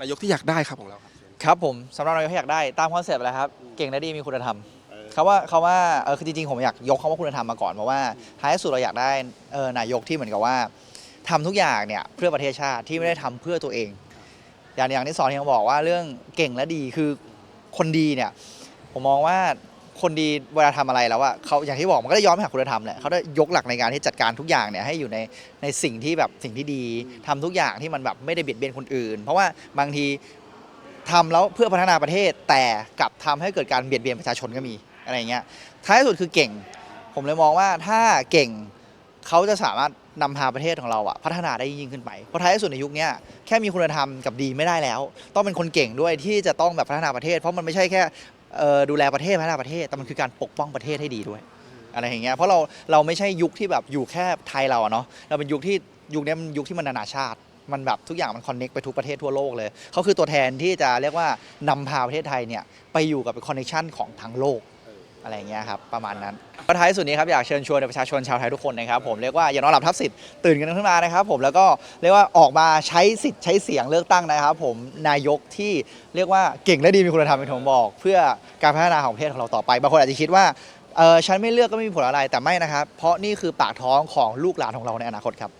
นายกที่อยากได้ครับของเราครับ ครับผมสำหรับนายกที่อยากได้ตามคอนเซปต์เลยครับเก่งและดีมีคุณธรรมเออเขาว่าเขาว่าเออคือจริงๆผมอยากยกคำว่าคุณธรรมมาก่อนเพราะว่าท้ายสุดเราอยากได้เออนายกที่เหมือนกับว่าทำทุกอย่างเนี่ยเพื่อประเทศชาติที่ไม่ได้ทำเพื่อตัวเอง อย่างอย่างที่สอนที่เขาบอกว่าเรื่องเก่งและดีคือคนดีเนี่ยผมมองว่า คนดีเวลาทำอะไรแล้วอะเขาอย่างที่บอกมันก็ได้ย้อนไปหาคุณธรรมแหละเขาได้ยกหลักในการที่จัดการทุกอย่างเนี่ยให้อยู่ในในสิ่งที่แบบสิ่งที่ดีทำทุกอย่างที่มันแบบไม่ได้เบียดเบียนคนอื่น เพราะว่าบางทีทำแล้วเพื่อพัฒนาประเทศแต่กลับทำให้เกิดการเบียดเบียนประชาชนก็มีอะไรเงี้ยท้ายสุดคือเก่ง ผมเลยมองว่าถ้าเก่งเขาจะสามารถนำพาประเทศของเราอะพัฒนาได้ยิ่งขึ้นไป เพราะท้ายสุดในยุคนี้แค่มีคุณธรรมกับดีไม่ได้แล้ว ต้องเป็นคนเก่งด้วยที่จะต้องแบบพัฒนาประเทศ เพราะมันไม่ใช่แค่ เอ่อดูแลประเทศพัฒนาประเทศ แต่มันคือการปกป้องประเทศให้ดีด้วย อะไรอย่างเงี้ยเพราะเราเราไม่ใช่ยุคที่แบบอยู่แค่ไทยเราอะเนาะเราเป็นยุคที่ยุคนี้มันยุคที่มันนานาชาติ มันแบบทุกอย่างมันคอนเน็กไปทุกประเทศทั่วโลกเลยเขาคือตัวแทนที่จะเรียกว่านำพาประเทศไทยเนี่ยไปอยู่กับเป็นคอนเนคชันของทั้งโลก อะไรเงี้ยครับประมาณนั้นก็ท้ายสุดนี้ครับอยากเชิญชวนประชาชนชาวไทยทุกคนนะครับผมเรียกว่าอย่านอนหลับทับสิทธิ์ตื่นกันขึ้นมานะครับผมแล้วก็เรียกว่าออกมาใช้สิทธิ์ใช้เสียงเลือกตั้งนะครับ ผมนายกที่เรียกว่าเก่งและดีมีคุณธรรมเป็นผมบอก เพื่อการพัฒนาของประเทศของเราต่อไปบางคนอาจจะคิดว่าเออฉันไม่เลือกก็ไม่มีผลอะไรแต่ไม่นะครับ เพราะนี่คือปากท้องของลูกหลานของเราในอนาคตครับ